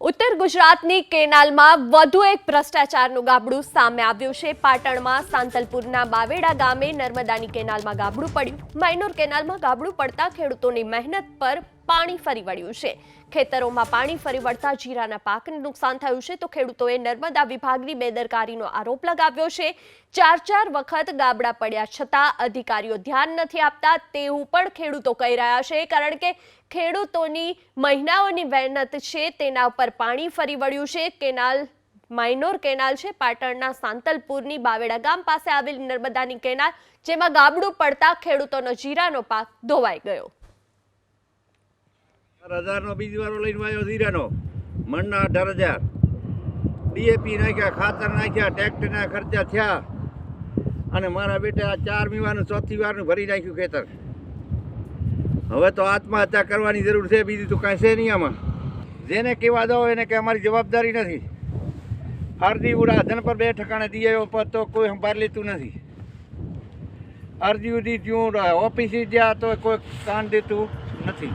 ઉત્તર ગુજરાતની કેનાલમાં વધુ એક ભ્રષ્ટાચારનું ગાબડું સામે આવ્યું છે. પાટણમાં સાંતલપુરના બાવેડા ગામે નર્મદાની કેનાલમાં ગાબડું પડ્યું. માઇનોર કેનાલમાં ગાબડું પડતા ખેડૂતોની મહેનત પર પાણી ફરી વળ્યું છે. ખેતરોમાં પાણી ફરી વળતા જીરાના પાકને નુકસાન થયું છે તો ખેડૂતોએ નર્મદા વિભાગની બેદરકારીનો આરોપ લગાવ્યો છે. ચાર ચાર વખત ગાબડા પડ્યા છતાં અધિકારીઓ ધ્યાન નથી આપતા તેવું પણ ખેડૂતો કહી રહ્યા છે કારણ કે ખેડૂતોની મહિનાઓની મહેનત છે તેના ઉપર પાણી ફરી વળ્યું છે. કેનાલ, માઇનોર કેનાલ છે પાટણના સાંતલપુરની બાવેડા ગામ પાસે આવેલી નર્મદાની કેનાલ જેમાં ગાબડું પડતા ખેડૂતોનો જીરાનો પાક ધોવાઈ ગયો. હજારનો બીજી વારો લઈને આવ્યો ધીરાનો મણના અઢાર હજાર. ડીએપી નાખ્યા, ખાતર નાખ્યા ટ્રેક્ટરના ખર્ચા થયા. અને મારા બેટા આ ચાર મીવાનું ચોથી વારનું ભરી નાખ્યું ખેતર. હવે તો આત્મહત્યા કરવાની જરૂર છે, બીજું તો કાંઈ છે નહીં આમાં. જેને કહેવા દો એને કે અમારી જવાબદારી નથી. અરજી ઉડા, ધન પર બે ઠકાણે દઈ પણ તો કોઈ સંભાળ લેતું નથી. અરજી ઉડી જ્યું, ઓફિસે જ્યાં તો કોઈ કાન દેતું નથી.